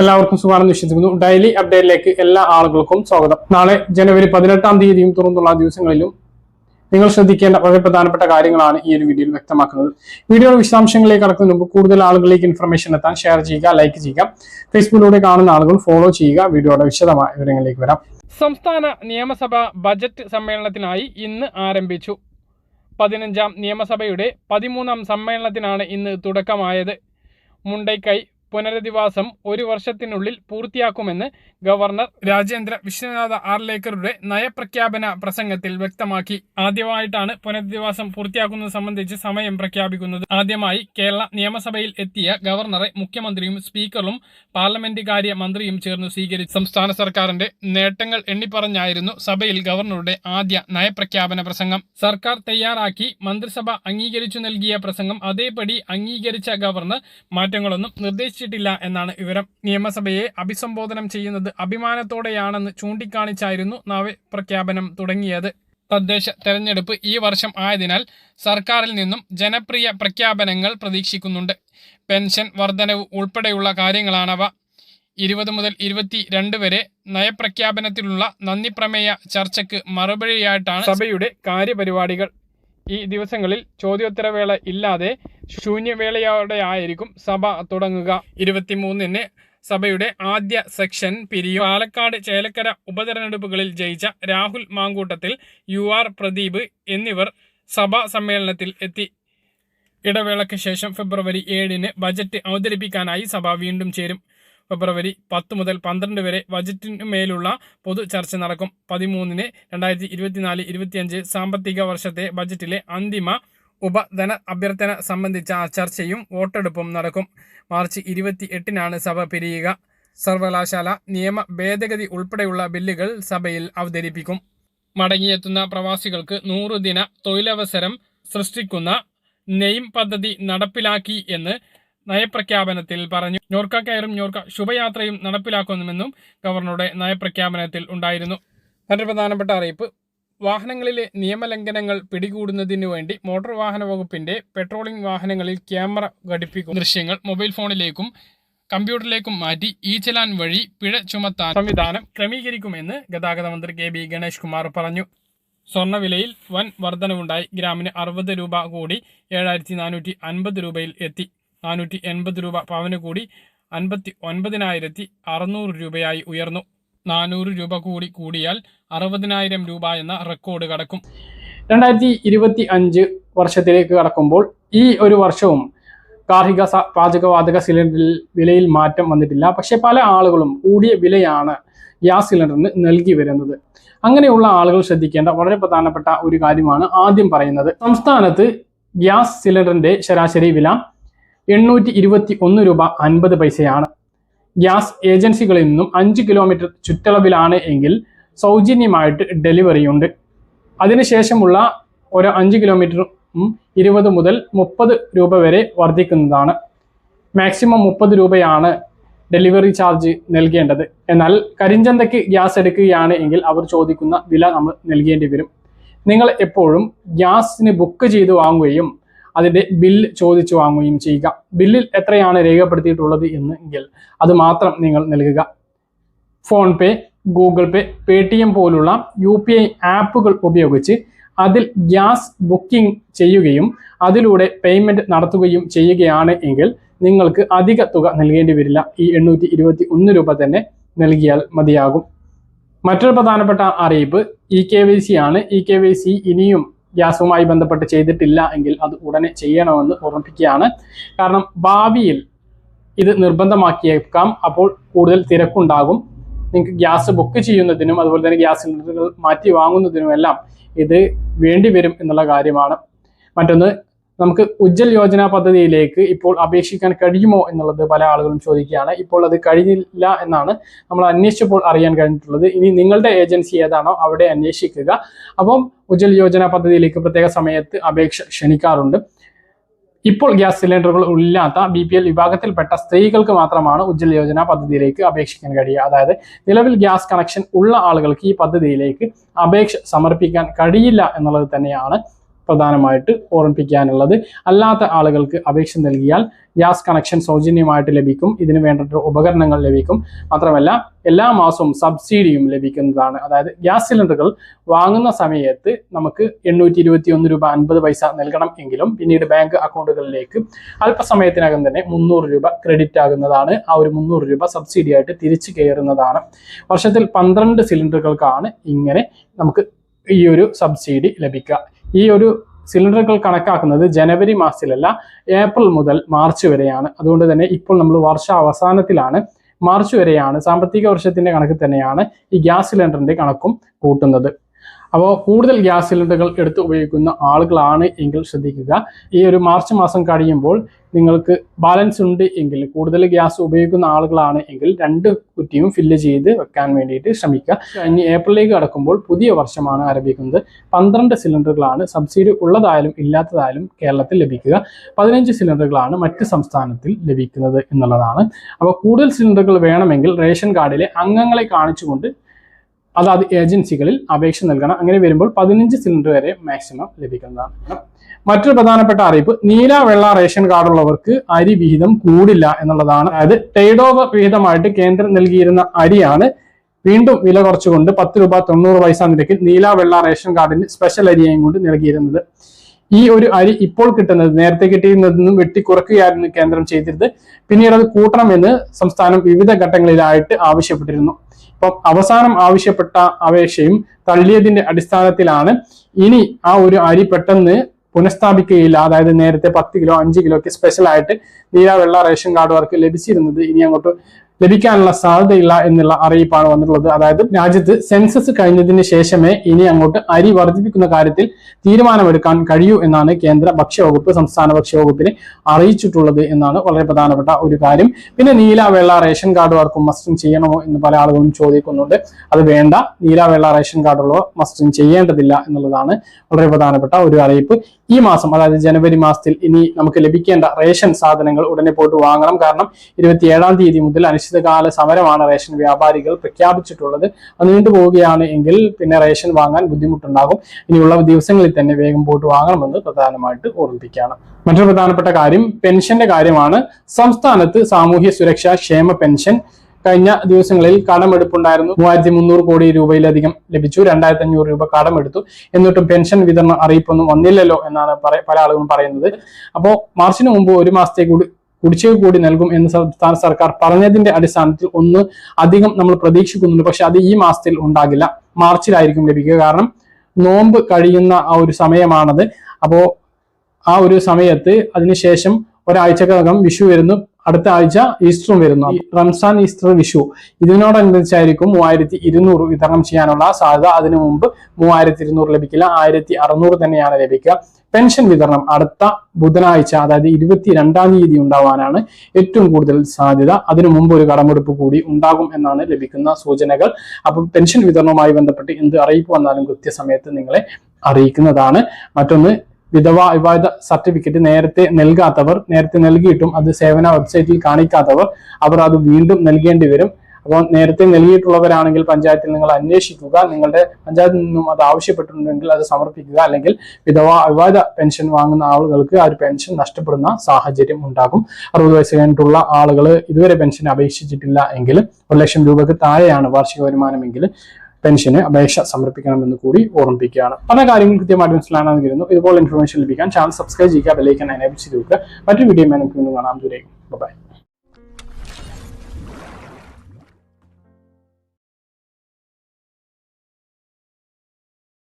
എല്ലാവർക്കും സുഖമാണെന്ന് വിശ്വസിക്കുന്നു. ഡെയിലി അപ്ഡേറ്റിലേക്ക് എല്ലാ ആളുകൾക്കും സ്വാഗതം. നാളെ ജനുവരി പതിനെട്ടാം തീയതിയും തുറന്നുള്ള ദിവസങ്ങളിലും നിങ്ങൾ ശ്രദ്ധിക്കേണ്ട വളരെ പ്രധാനപ്പെട്ട കാര്യങ്ങളാണ് ഈ ഒരു വീഡിയോയിൽ വ്യക്തമാക്കുന്നത്. വീഡിയോയുടെ വിശദാംശങ്ങളിലേക്ക് കടക്കുന്നതിന് മുമ്പ് കൂടുതൽ ആളുകളിലേക്ക് ഇൻഫർമേഷൻ എത്താൻ ഷെയർ ചെയ്യുക ലൈക്ക് ചെയ്യുക. ഫേസ്ബുക്കിലൂടെ കാണുന്ന ആളുകൾ ഫോളോ ചെയ്യുക. വീഡിയോയുടെ വിശദമായ വിവരങ്ങളിലേക്ക് വരാം. സംസ്ഥാന നിയമസഭാ ബജറ്റ് സമ്മേളനത്തിനായി ഇന്ന് ആരംഭിച്ചു. പതിനഞ്ചാം നിയമസഭയുടെ പതിമൂന്നാം സമ്മേളനത്തിനാണ് ഇന്ന് തുടക്കമായത്. മുണ്ടൈക്കൈ പുനരധിവാസം ഒരു വർഷത്തിനുള്ളിൽ പൂർത്തിയാക്കുമെന്ന് ഗവർണർ രാജേന്ദ്ര വിശ്വനാഥ ആർലേക്കറുടെ നയപ്രഖ്യാപന പ്രസംഗത്തിൽ വ്യക്തമാക്കി. ആദ്യമായിട്ടാണ് പുനരധിവാസം പൂർത്തിയാക്കുന്നത് സംബന്ധിച്ച് സമയം പ്രഖ്യാപിക്കുന്നത്. ആദ്യമായി കേരള നിയമസഭയിൽ എത്തിയ ഗവർണറെ മുഖ്യമന്ത്രിയും സ്പീക്കറും പാർലമെന്റ് കാര്യ മന്ത്രിയും ചേർന്ന് സ്വീകരിച്ചു. സംസ്ഥാന സർക്കാരിന്റെ നേട്ടങ്ങൾ എണ്ണിപ്പറഞ്ഞായിരുന്നു സഭയിൽ ഗവർണറുടെ ആദ്യ നയപ്രഖ്യാപന പ്രസംഗം. സർക്കാർ തയ്യാറാക്കി മന്ത്രിസഭ അംഗീകരിച്ചു നൽകിയ പ്രസംഗം അതേപടി അംഗീകരിച്ച ഗവർണർ മാറ്റങ്ങളൊന്നും നിർദ്ദേശിച്ചിട്ടില്ല എന്നാണ് വിവരം. നിയമസഭയെ അഭിസംബോധനം ചെയ്യുന്നത് അഭിമാനത്തോടെയാണെന്ന് ചൂണ്ടിക്കാണിച്ചായിരുന്നു നയപ്രഖ്യാപനം തുടങ്ങിയത്. തദ്ദേശ തെരഞ്ഞെടുപ്പ് ഈ വർഷം ആയതിനാൽ സർക്കാരിൽ നിന്നും ജനപ്രിയ പ്രഖ്യാപനങ്ങൾ പ്രതീക്ഷിക്കുന്നുണ്ട്. പെൻഷൻ വർധനവ് ഉൾപ്പെടെയുള്ള കാര്യങ്ങളാണവ. ഇരുപത് മുതൽ ഇരുപത്തി രണ്ട് വരെ നയപ്രഖ്യാപനത്തിലുള്ള നന്ദി പ്രമേയ ചർച്ചയ്ക്ക് മറുപടിയായിട്ടാണ് സഭയുടെ കാര്യപരിപാടികൾ. ഈ ദിവസങ്ങളിൽ ചോദ്യോത്തരവേള ഇല്ലാതെ ശൂന്യവേളയോടെ ആയിരിക്കും സഭ തുടങ്ങുക. ഇരുപത്തിമൂന്നിന് സഭയുടെ ആദ്യ സെക്ഷൻ പിരിയും. പാലക്കാട് ചേലക്കര ഉപതെരഞ്ഞെടുപ്പുകളിൽ ജയിച്ച രാഹുൽ മാങ്കൂട്ടത്തിൽ യു ആർ പ്രദീപ് എന്നിവർ സഭാ സമ്മേളനത്തിൽ എത്തി. ഇടവേളയ്ക്ക് ശേഷം ഫെബ്രുവരി ഏഴിന് ബജറ്റ് അവതരിപ്പിക്കാനായി സഭ വീണ്ടും ചേരും. ഫെബ്രുവരി പത്ത് മുതൽ പന്ത്രണ്ട് വരെ ബജറ്റിനു മേലുള്ള പൊതു ചർച്ച നടക്കും. പതിമൂന്നിന് രണ്ടായിരത്തി ഇരുപത്തിനാല് ഇരുപത്തിയഞ്ച് സാമ്പത്തിക വർഷത്തെ ബജറ്റിലെ അന്തിമ ഉപധന അഭ്യർത്ഥന സംബന്ധിച്ച ചർച്ചയും വോട്ടെടുപ്പും നടക്കും. മാർച്ച് ഇരുപത്തി എട്ടിനാണ് സഭ പിരിയുക. സർവകലാശാല നിയമ ഭേദഗതി ഉൾപ്പെടെയുള്ള ബില്ലുകൾ സഭയിൽ അവതരിപ്പിക്കും. മടങ്ങിയെത്തുന്ന പ്രവാസികൾക്ക് നൂറ് ദിന തൊഴിലവസരം സൃഷ്ടിക്കുന്ന നെയിം പദ്ധതി നടപ്പിലാക്കി എന്ന് നയപ്രഖ്യാപനത്തിൽ പറഞ്ഞു. ന്യൂർക്ക കയറും ന്യൂർക്ക ശുഭയാത്രയും നടപ്പിലാക്കുമെന്നും ഗവർണറുടെ നയപ്രഖ്യാപനത്തിൽ ഉണ്ടായിരുന്നു. മറ്റൊരു പ്രധാനപ്പെട്ട അറിയിപ്പ് വാഹനങ്ങളിലെ നിയമലംഘനങ്ങൾ പിടികൂടുന്നതിനു വേണ്ടി മോട്ടോർ വാഹന വകുപ്പിന്റെ പെട്രോളിംഗ് വാഹനങ്ങളിൽ ക്യാമറ ഘടിപ്പിക്കും. ദൃശ്യങ്ങൾ മൊബൈൽ ഫോണിലേക്കും കമ്പ്യൂട്ടറിലേക്കും മാറ്റി ഈ ചലാൻ വഴി പിഴ ചുമത്താൻ സംവിധാനം ക്രമീകരിക്കുമെന്ന് ഗതാഗത മന്ത്രി കെ ബി ഗണേഷ് കുമാർ പറഞ്ഞു. സ്വർണവിലയിൽ വൻ വർധനവുണ്ടായി. ഗ്രാമിന് അറുപത് രൂപ കൂടി ഏഴായിരത്തി നാനൂറ്റി അൻപത് രൂപയിൽ എത്തി. നാനൂറ്റി എൺപത് രൂപ പവന് കൂടി അൻപത്തി ഒൻപതിനായിരത്തി അറുന്നൂറ് രൂപയായി ഉയർന്നു. നാനൂറ് രൂപ കൂടി കൂടിയാൽ അറുപതിനായിരം രൂപ എന്ന റെക്കോർഡ് കടക്കും. രണ്ടായിരത്തി ഇരുപത്തി അഞ്ച് വർഷത്തിലേക്ക് കടക്കുമ്പോൾ ഈ ഒരു വർഷവും ഗാർഹിക പാചകവാതക സിലിണ്ടറിൽ വിലയിൽ മാറ്റം വന്നിട്ടില്ല. പക്ഷെ പല ആളുകളും കൂടിയ വിലയാണ് ഗ്യാസ് സിലിണ്ടറിന് നൽകി വരുന്നത്. അങ്ങനെയുള്ള ആളുകൾ ശ്രദ്ധിക്കേണ്ട വളരെ പ്രധാനപ്പെട്ട ഒരു കാര്യമാണ് ആദ്യം പറയുന്നത്. സംസ്ഥാനത്ത് ഗ്യാസ് സിലിണ്ടറിന്റെ ശരാശരി വില എണ്ണൂറ്റി ഇരുപത്തി ഒന്ന് രൂപ അൻപത് പൈസയാണ്. ഗ്യാസ് ഏജൻസികളിൽ നിന്നും അഞ്ച് കിലോമീറ്റർ ചുറ്റളവിലാണ് എങ്കിൽ സൗജന്യമായിട്ട് ഡെലിവറി ഉണ്ട്. അതിനുശേഷമുള്ള ഒരു അഞ്ച് കിലോമീറ്ററും ഇരുപത് മുതൽ മുപ്പത് രൂപ വരെ വർദ്ധിക്കുന്നതാണ്. മാക്സിമം മുപ്പത് രൂപയാണ് ഡെലിവറി ചാർജ് നൽകേണ്ടത്. എന്നാൽ കരിഞ്ചന്തയ്ക്ക് ഗ്യാസ് എടുക്കുകയാണ് എങ്കിൽ അവർ ചോദിക്കുന്ന വില നമ്മൾ നൽകേണ്ടി വരും. നിങ്ങൾ എപ്പോഴും ഗ്യാസിന് ബുക്ക് ചെയ്ത് വാങ്ങുകയും അതിന്റെ ബില്ല് ചോദിച്ചു വാങ്ങുകയും ചെയ്യുക. ബില്ലിൽ എത്രയാണ് രേഖപ്പെടുത്തിയിട്ടുള്ളത് എന്നെങ്കിൽ അത് മാത്രം നിങ്ങൾ നൽകുക. ഫോൺ പേ ഗൂഗിൾ പേ പേടിഎം പോലുള്ള യു പി ഐ ആപ്പുകൾ ഉപയോഗിച്ച് അതിൽ ഗ്യാസ് ബുക്കിംഗ് ചെയ്യുകയും അതിലൂടെ പേയ്മെന്റ് നടത്തുകയും ചെയ്യുകയാണ് എങ്കിൽ നിങ്ങൾക്ക് അധിക തുക നൽകേണ്ടി വരില്ല. ഈ എണ്ണൂറ്റി ഇരുപത്തി ഒന്ന് രൂപ തന്നെ നൽകിയാൽ മതിയാകും. മറ്റൊരു പ്രധാനപ്പെട്ട അറിയിപ്പ് ഇ കെ വൈ സി ആണ്. ഇ കെ വൈ സി ഇനിയും ഗ്യാസുമായി ബന്ധപ്പെട്ട് ചെയ്തിട്ടില്ല എങ്കിൽ അത് ഉടനെ ചെയ്യണമെന്ന് ഓർമ്മിപ്പിക്കുകയാണ്. കാരണം ഭാവിയിൽ ഇത് നിർബന്ധമാക്കിയേക്കാം. അപ്പോൾ കൂടുതൽ തിരക്കുണ്ടാകും. നിങ്ങൾക്ക് ഗ്യാസ് ബുക്ക് ചെയ്യുന്നതിനും അതുപോലെ തന്നെ ഗ്യാസ് സിലിണ്ടറുകൾ മാറ്റി വാങ്ങുന്നതിനുമെല്ലാം ഇത് വേണ്ടിവരും എന്നുള്ള കാര്യമാണ്. മറ്റൊന്ന് നമുക്ക് ഉജ്ജൽ യോജന പദ്ധതിയിലേക്ക് ഇപ്പോൾ അപേക്ഷിക്കാൻ കഴിയുമോ എന്നുള്ളത് പല ആളുകളും ചോദിക്കുകയാണ്. ഇപ്പോൾ അത് കഴിഞ്ഞില്ല എന്നാണ് നമ്മൾ അന്വേഷിച്ചപ്പോൾ അറിയാൻ കഴിഞ്ഞിട്ടുള്ളത്. ഇനി നിങ്ങളുടെ ഏജൻസി ഏതാണോ അവിടെ അന്വേഷിക്കുക. അപ്പം ഉജ്ജൽ യോജന പദ്ധതിയിലേക്ക് പ്രത്യേക സമയത്ത് അപേക്ഷ ക്ഷണിക്കാറുണ്ട്. ഇപ്പോൾ ഗ്യാസ് സിലിണ്ടറുകൾ ഇല്ലാത്ത ബി പി എൽ വിഭാഗത്തിൽപ്പെട്ട സ്ത്രീകൾക്ക് മാത്രമാണ് ഉജ്ജൽ യോജന പദ്ധതിയിലേക്ക് അപേക്ഷിക്കാൻ കഴിയുക. അതായത് നിലവിൽ ഗ്യാസ് കണക്ഷൻ ഉള്ള ആളുകൾക്ക് ഈ പദ്ധതിയിലേക്ക് അപേക്ഷ സമർപ്പിക്കാൻ കഴിയില്ല എന്നുള്ളത് തന്നെയാണ്. പ്രധാനമായിട്ട് ഓർമ്മിപ്പിക്കാനുള്ളത്. അല്ലാത്ത ആളുകൾക്ക് അപേക്ഷ നൽകിയാൽ ഗ്യാസ് കണക്ഷൻ സൗജന്യമായിട്ട് ലഭിക്കും. ഇതിന് വേണ്ട ഉപകരണങ്ങൾ ലഭിക്കും. മാത്രമല്ല എല്ലാ മാസവും സബ്സിഡിയും ലഭിക്കുന്നതാണ്. അതായത് ഗ്യാസ് സിലിണ്ടറുകൾ വാങ്ങുന്ന സമയത്ത് നമുക്ക് എണ്ണൂറ്റി ഇരുപത്തി ഒന്ന് രൂപ അൻപത് പൈസ നൽകണം എങ്കിലും പിന്നീട് ബാങ്ക് അക്കൗണ്ടുകളിലേക്ക് അല്പസമയത്തിനകം തന്നെ മുന്നൂറ് രൂപ ക്രെഡിറ്റ് ആകുന്നതാണ്. ആ ഒരു മുന്നൂറ് രൂപ സബ്സിഡി ആയിട്ട് തിരിച്ചു കയറുന്നതാണ്. വർഷത്തിൽ പന്ത്രണ്ട് സിലിണ്ടറുകൾക്കാണ് ഇങ്ങനെ നമുക്ക് ഈ ഒരു സബ്സിഡി ലഭിക്കുക. ഈ ഒരു സിലിണ്ടറുകൾ കണക്കാക്കുന്നത് ജനുവരി മാസത്തിലല്ല ഏപ്രിൽ മുതൽ മാർച്ച് വരെയാണ്. അതുകൊണ്ട് തന്നെ ഇപ്പോൾ നമ്മൾ വർഷ അവസാനത്തിലാണ്. മാർച്ച് വരെയാണ്. സാമ്പത്തിക വർഷത്തിന്റെ കണക്ക് തന്നെയാണ് ഈ ഗ്യാസ് സിലിണ്ടറിന്റെ കണക്കും കൂട്ടുന്നത്. അപ്പോൾ കൂടുതൽ ഗ്യാസ് സിലിണ്ടറുകൾ എടുത്ത് ഉപയോഗിക്കുന്ന ആളുകളാണ് എങ്കിൽ ശ്രദ്ധിക്കുക. ഈ ഒരു മാർച്ച് മാസം കഴിയുമ്പോൾ നിങ്ങൾക്ക് ബാലൻസ് ഉണ്ട് എങ്കിൽ കൂടുതൽ ഗ്യാസ് ഉപയോഗിക്കുന്ന ആളുകളാണ് എങ്കിൽ രണ്ട് കുറ്റിയും ഫില്ല് ചെയ്ത് വെക്കാൻ വേണ്ടിയിട്ട് ശ്രമിക്കുക. ഇനി ഏപ്രിലേക്ക് കടക്കുമ്പോൾ പുതിയ വർഷമാണ് ആരംഭിക്കുന്നത്. പന്ത്രണ്ട് സിലിണ്ടറുകളാണ് സബ്സിഡി ഉള്ളതായാലും ഇല്ലാത്തതായാലും കേരളത്തിൽ ലഭിക്കുക. പതിനഞ്ച് സിലിണ്ടറുകളാണ് മറ്റ് സംസ്ഥാനത്തിൽ ലഭിക്കുന്നത് എന്നുള്ളതാണ്. അപ്പോൾ കൂടുതൽ സിലിണ്ടറുകൾ വേണമെങ്കിൽ റേഷൻ കാർഡിലെ അംഗങ്ങളെ കാണിച്ചുകൊണ്ട് അതാത് ഏജൻസികളിൽ അപേക്ഷ നൽകണം. അങ്ങനെ വരുമ്പോൾ പതിനഞ്ച് സിലിണ്ടർ വരെ മാക്സിമം ലഭിക്കുന്നതാണ്. മറ്റൊരു പ്രധാനപ്പെട്ട അറിയിപ്പ് നീല വെള്ള റേഷൻ കാർഡുള്ളവർക്ക് അരി വിഹിതം കൂടില്ല എന്നുള്ളതാണ്. അതായത് ട്രേഡ് ഓഫ് വിഹിതമായിട്ട് കേന്ദ്രം നൽകിയിരുന്ന അരിയാണ് വീണ്ടും വില കുറച്ചുകൊണ്ട് പത്ത് രൂപ തൊണ്ണൂറ് പൈസ നിരക്കിൽ നീല വെള്ള റേഷൻ കാർഡിന് സ്പെഷ്യൽ അരിയായും കൊണ്ട് നൽകിയിരുന്നത്. ഈ ഒരു അരി ഇപ്പോൾ കിട്ടുന്നത് നേരത്തെ കിട്ടിയിരുന്നതെന്നും വെട്ടിക്കുറക്കുകയായിരുന്നു കേന്ദ്രം ചെയ്തിരുന്നത്. പിന്നീട് അത് കൂട്ടണമെന്ന് സംസ്ഥാനം വിവിധ ഘട്ടങ്ങളിലായിട്ട് ആവശ്യപ്പെട്ടിരുന്നു. ഇപ്പം അവസാനം ആവശ്യപ്പെട്ട അപേക്ഷയും തള്ളിയതിന്റെ അടിസ്ഥാനത്തിലാണ് ഇനി ആ ഒരു അരി പെട്ടെന്ന് പുനഃസ്ഥാപിക്കുകയില്ല. അതായത് നേരത്തെ പത്ത് കിലോ അഞ്ച് കിലോ ഒക്കെ സ്പെഷ്യൽ ആയിട്ട് നീല വെള്ള റേഷൻ കാർഡുകാർക്ക് ലഭിച്ചിരുന്നത്. ഇനി അങ്ങോട്ട് ലഭിക്കാനുള്ള സാധ്യതയില്ല എന്നുള്ള അറിയിപ്പാണ് വന്നിട്ടുള്ളത്. അതായത് രാജ്യത്ത് സെൻസസ് കഴിഞ്ഞതിന് ശേഷമേ ഇനി അങ്ങോട്ട് അരി വർദ്ധിപ്പിക്കുന്ന കാര്യത്തിൽ തീരുമാനമെടുക്കാൻ കഴിയൂ എന്നാണ് കേന്ദ്ര ഭക്ഷ്യവകുപ്പ് സംസ്ഥാന ഭക്ഷ്യവകുപ്പിനെ അറിയിച്ചിട്ടുള്ളത് എന്നാണ് വളരെ പ്രധാനപ്പെട്ട ഒരു കാര്യം. പിന്നെ നീല വെള്ള റേഷൻ കാർഡുകാർക്കും മസ്റ്റിംഗ് ചെയ്യണമോ എന്ന് പല ആളുകളും ചോദിക്കുന്നുണ്ട്. അത് വേണ്ട. നീല വെള്ള റേഷൻ കാർഡുള്ളവർ മസ്റ്റിംഗ് ചെയ്യേണ്ടതില്ല എന്നുള്ളതാണ് വളരെ പ്രധാനപ്പെട്ട ഒരു അറിയിപ്പ്. ഈ മാസം അതായത് ജനുവരി മാസത്തിൽ ഇനി നമുക്ക് ലഭിക്കേണ്ട റേഷൻ സാധനങ്ങൾ ഉടനെ പോയിട്ട് വാങ്ങണം. കാരണം ഇരുപത്തിയേഴാം തീയതി മുതൽ അനിശ്ചിതകാല സമരമാണ് റേഷൻ വ്യാപാരികൾ പ്രഖ്യാപിച്ചിട്ടുള്ളത്. അത് നീണ്ടുപോവുകയാണ് എങ്കിൽ പിന്നെ റേഷൻ വാങ്ങാൻ ബുദ്ധിമുട്ടുണ്ടാകും. ഇനിയുള്ള ദിവസങ്ങളിൽ തന്നെ വേഗം പോയിട്ട് വാങ്ങണമെന്ന് പ്രധാനമായിട്ട് ഓർമ്മിപ്പിക്കുകയാണ്. മറ്റൊരു പ്രധാനപ്പെട്ട കാര്യം പെൻഷന്റെ കാര്യമാണ്. സംസ്ഥാനത്ത് സാമൂഹ്യ സുരക്ഷാ ക്ഷേമ പെൻഷൻ കഴിഞ്ഞ ദിവസങ്ങളിൽ കടമെടുപ്പുണ്ടായിരുന്നു. മൂവായിരത്തി മുന്നൂറ് കോടി രൂപയിലധികം ലഭിച്ചു. രണ്ടായിരത്തി അഞ്ഞൂറ് രൂപ കടമെടുത്തു. എന്നിട്ടും പെൻഷൻ വിതരണ അറിയിപ്പൊന്നും വന്നില്ലല്ലോ എന്നാണ് പല ആളുകളും പറയുന്നത്. അപ്പോൾ മാർച്ചിന് മുമ്പ് ഒരു മാസത്തേക്ക് കൂടി കുടിശ്ശിക കൂടി നൽകും എന്ന് സംസ്ഥാന സർക്കാർ പറഞ്ഞതിന്റെ അടിസ്ഥാനത്തിൽ ഒന്ന് അധികം നമ്മൾ പ്രതീക്ഷിക്കുന്നുണ്ട്. പക്ഷെ അത് ഈ മാസത്തിൽ ഉണ്ടാകില്ല. മാർച്ചിലായിരിക്കും ലഭിക്കുക. കാരണം നോമ്പ് കഴിയുന്ന ആ ഒരു സമയമാണത്. അപ്പോ ആ ഒരു സമയത്ത് അതിനുശേഷം ഒരാഴ്ചക്കകം വിഷു വരുന്നു. അടുത്ത ആഴ്ച ഈസ്റ്ററും വരുന്നു. റംസാൻ ഈസ്റ്റർ വിഷു ഇതിനോടനുബന്ധിച്ചായിരിക്കും മൂവായിരത്തി ഇരുന്നൂറ് വിതരണം ചെയ്യാനുള്ള സാധ്യത. അതിനു മുമ്പ് മൂവായിരത്തി ഇരുന്നൂറ് ലഭിക്കില്ല. ആയിരത്തി അറുന്നൂറ് തന്നെയാണ് ലഭിക്കുക. പെൻഷൻ വിതരണം അടുത്ത ബുധനാഴ്ച അതായത് ഇരുപത്തി രണ്ടാം തീയതി ഉണ്ടാവാനാണ് ഏറ്റവും കൂടുതൽ സാധ്യത. അതിനു മുമ്പ് ഒരു കടമെടുപ്പ് കൂടി ഉണ്ടാകും എന്നാണ് ലഭിക്കുന്ന സൂചനകൾ. അപ്പം പെൻഷൻ വിതരണവുമായി ബന്ധപ്പെട്ട് എന്ത് അറിയിപ്പ് വന്നാലും കൃത്യസമയത്ത് നിങ്ങളെ അറിയിക്കുന്നതാണ്. മറ്റൊന്ന് വിധവ വിവാദ സർട്ടിഫിക്കറ്റ് നേരത്തെ നൽകാത്തവർ നേരത്തെ നൽകിയിട്ടും അത് സേവന വെബ്സൈറ്റിൽ കാണിക്കാത്തവർ അവർ അത് വീണ്ടും നൽകേണ്ടി വരും. അപ്പോൾ നേരത്തെ നൽകിയിട്ടുള്ളവരാണെങ്കിൽ പഞ്ചായത്തിൽ നിങ്ങൾ അന്വേഷിക്കുക. നിങ്ങളുടെ പഞ്ചായത്തിൽ നിന്നും അത് ആവശ്യപ്പെട്ടിട്ടുണ്ടെങ്കിൽ അത് സമർപ്പിക്കുക. അല്ലെങ്കിൽ വിധവ വിവാദ പെൻഷൻ വാങ്ങുന്ന ആളുകൾക്ക് ആ ഒരു പെൻഷൻ നഷ്ടപ്പെടുന്ന സാഹചര്യം ഉണ്ടാകും. അറുപത് വയസ്സ് കഴിഞ്ഞിട്ടുള്ള ആളുകൾ ഇതുവരെ പെൻഷൻ അപേക്ഷിച്ചിട്ടില്ല എങ്കിൽ ഒരു ലക്ഷം രൂപയ്ക്ക് താഴെയാണ് വാർഷിക വരുമാനമെങ്കിൽ പെൻഷന് അപേക്ഷ സമർപ്പിക്കണമെന്ന് കൂടി ഓർമ്മിപ്പിക്കുകയാണ്. പല കാര്യങ്ങൾ കൃത്യമായിട്ട് മനസ്സിലാണെന്ന് കരുതുന്നു. ഇതുപോലെ ഇൻഫർമേഷൻ ലഭിക്കാൻ ചാനൽ സബ്സ്ക്രൈബ് ചെയ്യുക ബെല്ലൈക്കൻ എനേബിൾ ചെയ്ത് വെക്കുക. മറ്റൊരു വീഡിയോ നമുക്ക് കാണാം. ദൂരേക്കും ബൈ